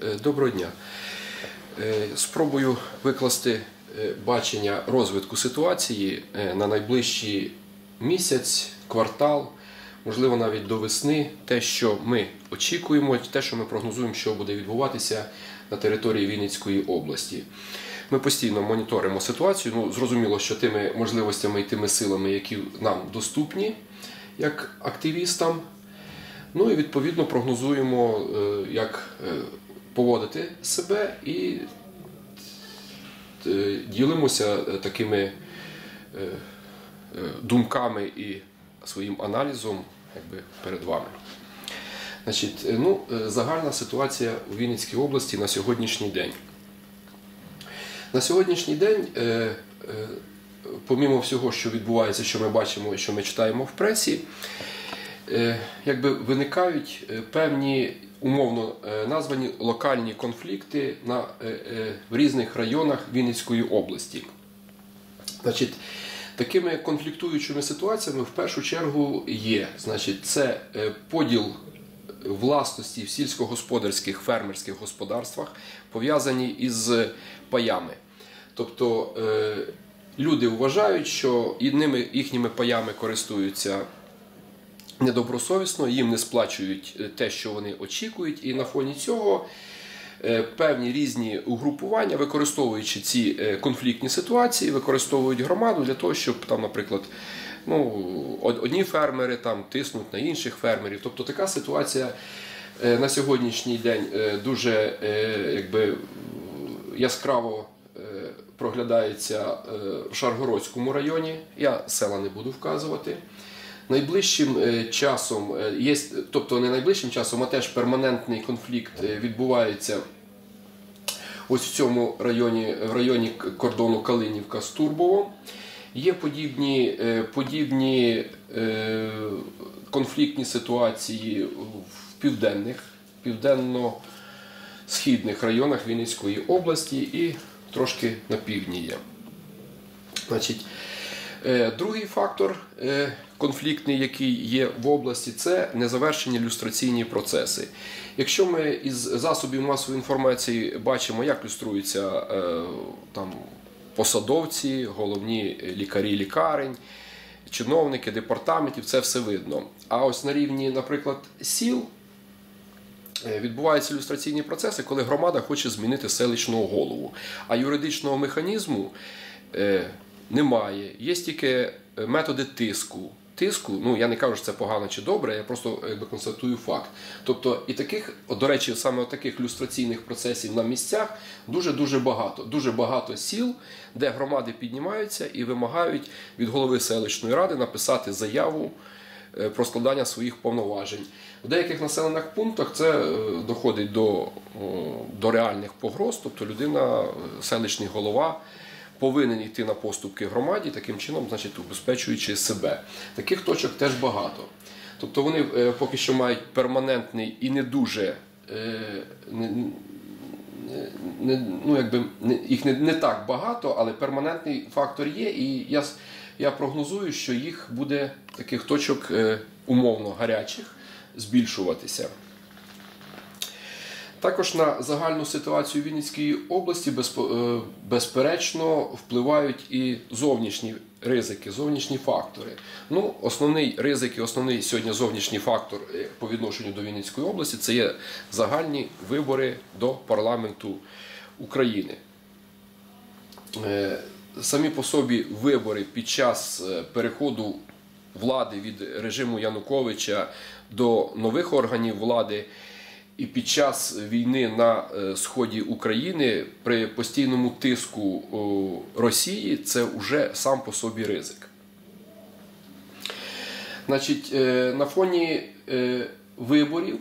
Е, Доброго дня. Е, Спробую викласти е, бачення розвитку ситуації на найближчий місяць, квартал, можливо, навіть до весни, те, що ми очікуємо, те, що ми прогнозуємо, що буде відбуватися на території Вінницької області. Ми постійно моніторимо ситуацію. Ну, зрозуміло, що тими можливостями і тими силами, які нам доступні як активістам, Ну і відповідно прогнозуємо, як поводити себе і е, ділимося е, такими е, думками і своїм аналізом якби, перед вами. Значить, ну, загальна ситуація у Вінницькій області на сьогоднішній день. На сьогоднішній день, помімо всього, що відбувається, що ми бачимо і що ми читаємо в пресі, якби виникають е, певні умовно е, названі локальні конфлікти на, е, е, в різних районах Вінницької області. Значить, такими конфліктуючими ситуаціями в першу чергу є. Значить, це е, поділ власності в сільськогосподарських фермерських господарствах, пов'язані із паями. Тобто е, люди вважають, що ними, їхніми паями користуються недобросовісно, їм не сплачують е, те, що вони очікують, і на фоні цього е, певні різні угрупування, використовуючи ці е, конфліктні ситуації, використовують громаду для того, щоб там, наприклад, ну, одні фермери там тиснуть на інших фермерів. Тобто така ситуація на сьогоднішній день дуже якби, яскраво проглядається в Шаргородському районі. Я села не буду вказувати. Найближчим е, часом е, є, тобто не найближчим часом, а теж перманентний конфлікт е, відбувається ось в цьому районі, в районі кордону Калинівка з Турбовом. Є подібні, подібні конфліктні ситуації в південних, південно-східних районах Вінницької області і трошки на півдні є. Значить, другий фактор е, конфліктний, який є в області, це незавершені люстраційні процеси. Якщо ми із засобів масової інформації бачимо, як люструються е, там, посадовці, головні лікарі лікарень, чиновники департаментів, це все видно. А ось на рівні, наприклад, сіл. Е, Відбуваються ілюстраційні процеси, коли громада хоче змінити селищного голову. А юридичного механізму е, немає. Є тільки е, методи тиску. Тиску, ну я не кажу, що це погано чи добре, я просто якби, констатую факт. Тобто, і таких, до речі, саме таких люстраційних процесів на місцях дуже-дуже багато. Дуже багато сіл, де громади піднімаються і вимагають від голови селищної ради написати заяву е, про складання своїх повноважень. В деяких населених пунктах це е, доходить до, до реальних погроз, тобто людина, е, селищний голова. Повинен йти на поступки громаді, таким чином, значить, убезпечуючи себе. Таких точок теж багато. Тобто вони е, поки що мають перманентний і не дуже е, не, не- ну, якби, їх не, не так багато, але перманентний фактор є. І я, я прогнозую, що їх буде таких точок е, умовно гарячих збільшуватися. Також на загальну ситуацію в Вінницькій області е, безперечно впливають і зовнішні ризики, зовнішні фактори. Ну, основний ризик і основний сьогодні зовнішній фактор е, по відношенню до Вінницької області це є загальні вибори до парламенту України. Е, Самі по собі вибори під час переходу влади від режиму Януковича до нових органів влади і під час війни на е, сході України при постійному тиску Росії це вже сам по собі ризик. Значить, е, на фоні е, виборів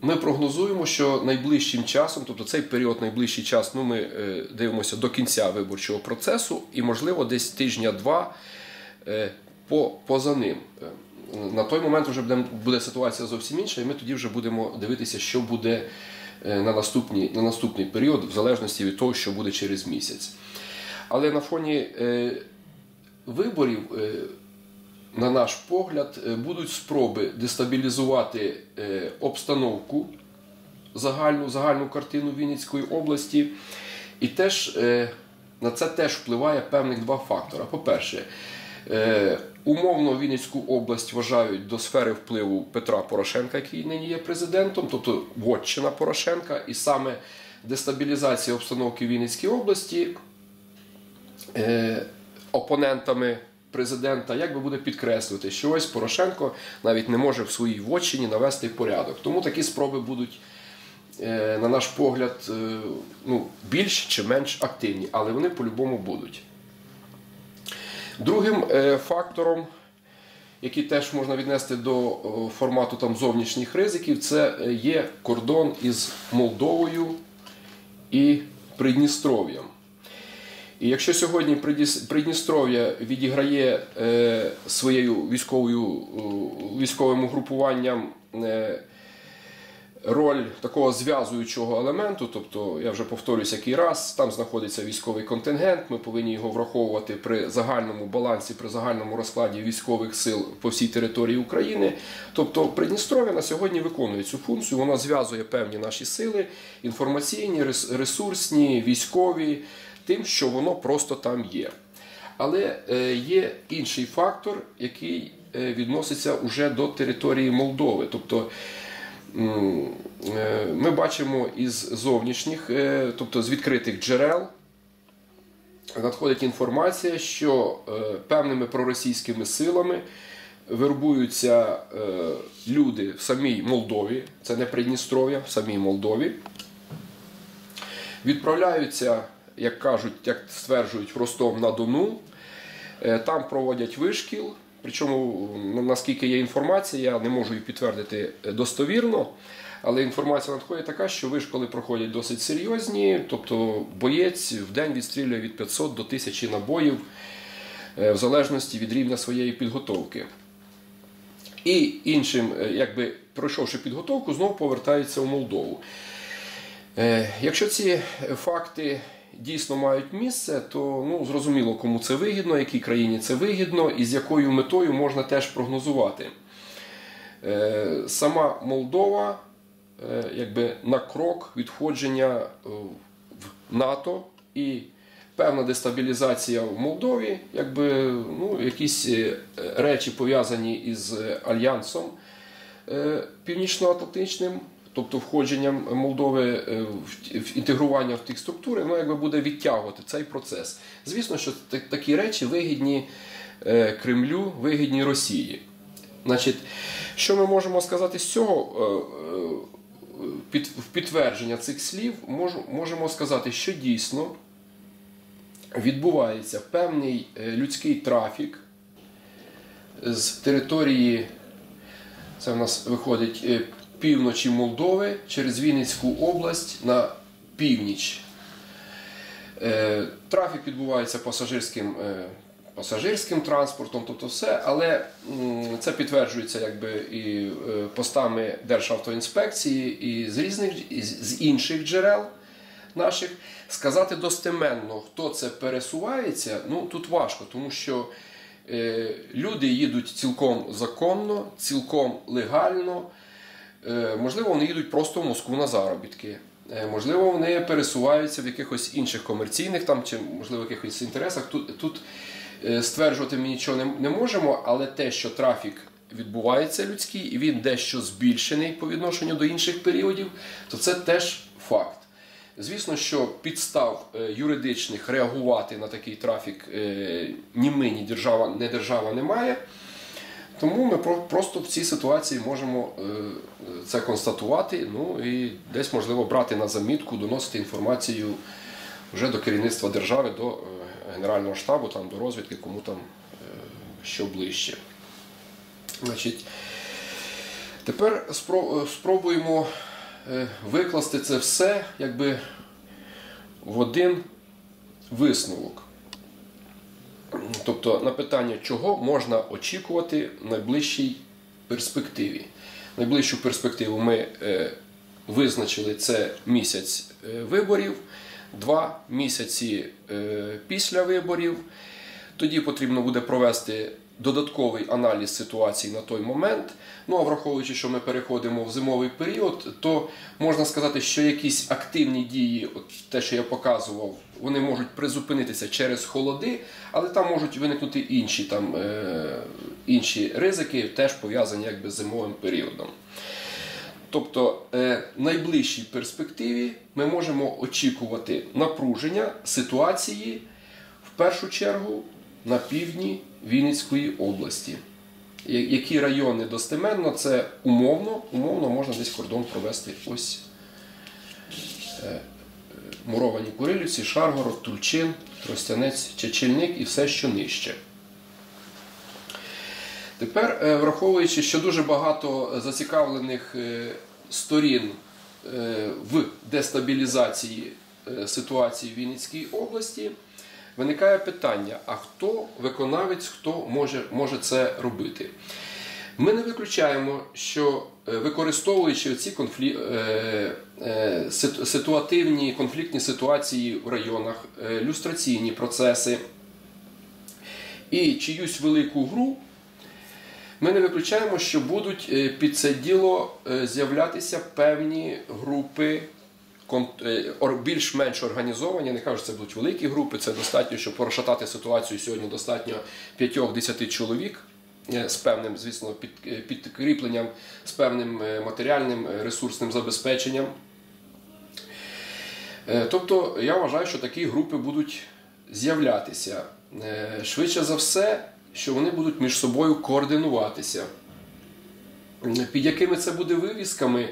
ми прогнозуємо, що найближчим часом, тобто цей період, найближчий час, ну ми дивимося до кінця виборчого процесу, і можливо десь тижня-два поза ним. На той момент вже буде, ситуація зовсім інша, і ми тоді вже будемо дивитися, що буде е, на наступний, на наступний період, в залежності від того, що буде через місяць. Але на фоні е, виборів, е, на наш погляд, будуть спроби дестабілізувати обстановку загальну, загальну картину Вінницької області. І теж на це теж впливає певних два фактора. По-перше, умовно Вінницьку область вважають до сфери впливу Петра Порошенка, який нині є президентом, тобто вотчина Порошенка, і саме дестабілізація обстановки в Вінницькій області е, опонентами президента якби буде підкреслювати, що ось Порошенко навіть не може в своїй вотчині навести порядок. Тому такі спроби будуть, е, на наш погляд, е, ну, більш чи менш активні, але вони по-любому будуть. Другим е, фактором, який теж можна віднести до формату там, зовнішніх ризиків, це е, є кордон із Молдовою і Придністров'ям. І якщо сьогодні Придністров'я відіграє е, своєю військовою, е, військовим угрупуванням е, роль такого зв'язуючого елементу, тобто я вже повторюсь який раз, там знаходиться військовий контингент, ми повинні його враховувати при загальному балансі, при загальному розкладі військових сил по всій території України. Тобто Придністров'я на сьогодні виконує цю функцію, вона зв'язує певні наші сили, інформаційні, ресурсні, військові, тим, що воно просто там є. Але е, є інший фактор, який е, відноситься уже до території Молдови. Тобто ми бачимо із зовнішніх, е, тобто з відкритих джерел, надходить інформація, що е, певними проросійськими силами вербуються е, люди в самій Молдові, це не Придністров'я, в самій Молдові. Відправляються, як кажуть, як стверджують, в Ростов на Дону. Е, Там проводять вишкіл. Причому, наскільки є інформація, я не можу її підтвердити е, достовірно. Але інформація надходить така, що вишколи проходять досить серйозні. Тобто боєць в день відстрілює від 500 до 1000 набоїв е, в залежності від рівня своєї підготовки. І іншим, е, якби пройшовши підготовку, знову повертається в Молдову. Якщо ці факти дійсно мають місце, то ну, зрозуміло, кому це вигідно, якій країні це вигідно і з якою метою можна теж прогнозувати. Е, Сама Молдова е, якби на крок відходження е, в НАТО і певна дестабілізація в Молдові, якби ну, якісь речі пов'язані із альянсом північно-атлантичним, тобто входженням Молдови е, в- інтегрування в тих структури, воно якби буде відтягувати цей процес. Звісно, що такі речі вигідні е, Кремлю, вигідні Росії. Значить, що ми можемо сказати з цього? Е, в підтвердження цих слів можемо сказати, що дійсно відбувається певний людський трафік з території, це в нас виходить півночі Молдови через Вінницьку область на північ. Е, Трафік відбувається пасажирським, е, пасажирським транспортом, тобто все, але це підтверджується якби і е, постами Державтоінспекції, і з різних і з інших джерел наших. Сказати достеменно, хто це пересувається, ну тут важко, тому що люди їдуть цілком законно, цілком легально. Е, Можливо, вони їдуть просто в Москву на заробітки. Е, Можливо, вони пересуваються в якихось інших комерційних там, чи можливо якихось інтересах. Тут, тут е, стверджувати ми нічого не, не можемо, але те, що трафік відбувається людський, і він дещо збільшений по відношенню до інших періодів, то це теж факт. Звісно, що підстав юридичних реагувати на такий трафік ні ми, ні держава, не держава немає. Тому ми просто в цій ситуації можемо е, це констатувати. Ну і десь можливо брати на замітку, доносити інформацію вже до керівництва держави, до е, Генерального штабу, там, до розвідки, кому там е, що ближче. Значить, тепер е, спробуємо е, викласти це все якби в один висновок. Тобто на питання, чого можна очікувати в найближчій перспективі. Найближчу перспективу ми е, визначили це місяць е, виборів, два місяці е, після виборів. Тоді потрібно буде провести додатковий аналіз ситуації на той момент. Ну а враховуючи, що ми переходимо в зимовий період, то можна сказати, що якісь активні дії, от те, що я показував, вони можуть призупинитися через холоди, але там можуть виникнути інші, там, е, інші ризики, теж пов'язані якби, з зимовим періодом. Тобто е, в найближчій перспективі ми можемо очікувати напруження ситуації в першу чергу на півдні Вінницької області. Які райони достеменно, це умовно, умовно можна десь кордон провести ось е, е, муровані Курилівці, Шаргород, Тульчин, Тростянець, Чечельник і все, що нижче. Тепер, е, враховуючи, що дуже багато зацікавлених сторін в дестабілізації ситуації в Вінницькій області, виникає питання: а хто виконавець, хто може, може це робити? Ми не виключаємо, що е, використовуючи ці конфлі... е, е, ситу- ситуативні конфліктні ситуації в районах, люстраційні процеси і чиюсь велику гру, ми не виключаємо, що будуть під це діло з'являтися певні групи більш-менш організовані. Не кажу, що це будуть великі групи. Це достатньо, щоб розшатати ситуацію сьогодні. Достатньо 5-10 чоловік е, з певним, звісно, е, підкріпленням, з певним е, матеріальним е, ресурсним забезпеченням. Е, Тобто я вважаю, що такі групи будуть з'являтися. Е, Швидше за все, що вони будуть між собою координуватися. Під якими це буде вивісками?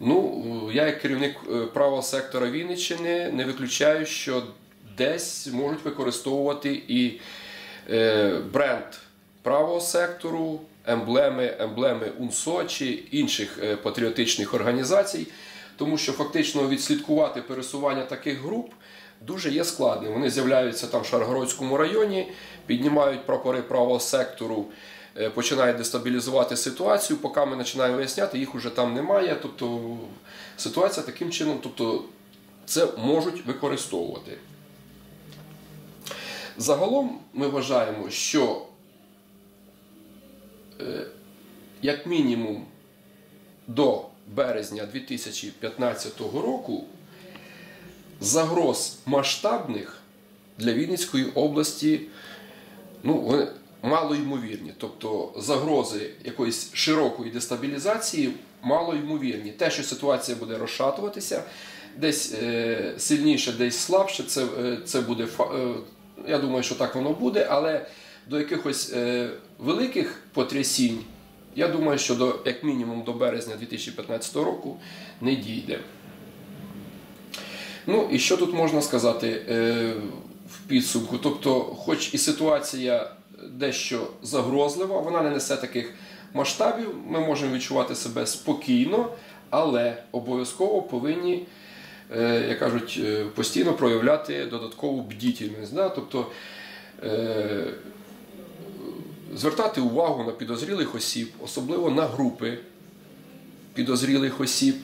Ну, я як керівник е, правого сектора Вінниччини не виключаю, що десь можуть використовувати і е, бренд правого сектору, емблеми, емблеми УНСО чи інших е, патріотичних організацій, тому що фактично відслідкувати пересування таких груп дуже є складним. Вони з'являються там в Шаргородському районі, піднімають прапори правого сектору, починають дестабілізувати ситуацію. Поки ми починаємо виясняти, їх уже там немає. Тобто ситуація таким чином, тобто це можуть використовувати. Загалом ми вважаємо, що е, як мінімум до березня 2015 року загроз масштабних для Вінницької області ну, малоймовірні. Тобто загрози якоїсь широкої дестабілізації малоймовірні. Те, що ситуація буде розшатуватися, десь е, сильніше, десь слабше, це, е, це буде е, я думаю, що так воно буде, але до якихось е, великих потрясінь, я думаю, що до, як мінімум до березня 2015 року не дійде. Ну і що тут можна сказати е, в підсумку? Тобто, хоч і ситуація дещо загрозлива, вона не несе таких масштабів, ми можемо відчувати себе спокійно, але обов'язково повинні, е, як кажуть, е, постійно проявляти додаткову бдітельність. Тобто, е, звертати увагу на підозрілих осіб, особливо на групи підозрілих осіб.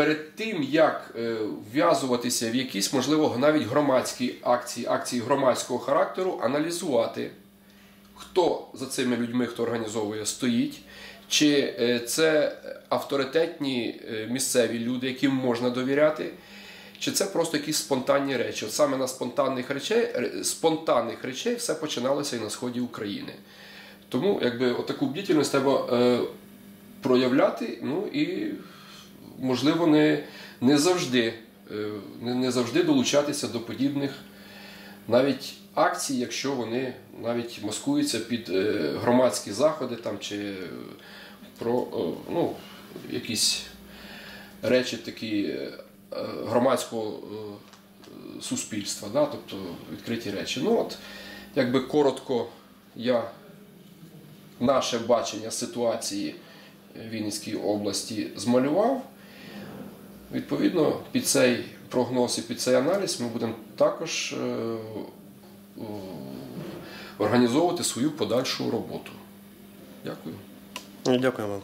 Перед тим, як е, вв'язуватися в якісь, можливо, навіть громадські акції, акції громадського характеру, аналізувати, хто за цими людьми, хто організовує, стоїть, чи е, це авторитетні е, місцеві люди, яким можна довіряти, чи це просто якісь спонтанні речі. От саме на спонтанних речей, спонтанних речей все починалося і на сході України. Тому якби отаку бдительність треба е, проявляти, ну і можливо не, не завжди е, не, не завжди долучатися до подібних навіть акцій, якщо вони навіть маскуються під е, громадські заходи там, чи про е, ну, якісь речі такі громадського суспільства, да? тобто відкриті речі. Ну от, якби коротко я наше бачення ситуації в Вінницькій області змалював. Відповідно, під цей прогноз і під цей аналіз ми будемо також е, е, організовувати свою подальшу роботу. Дякую. Дякую вам.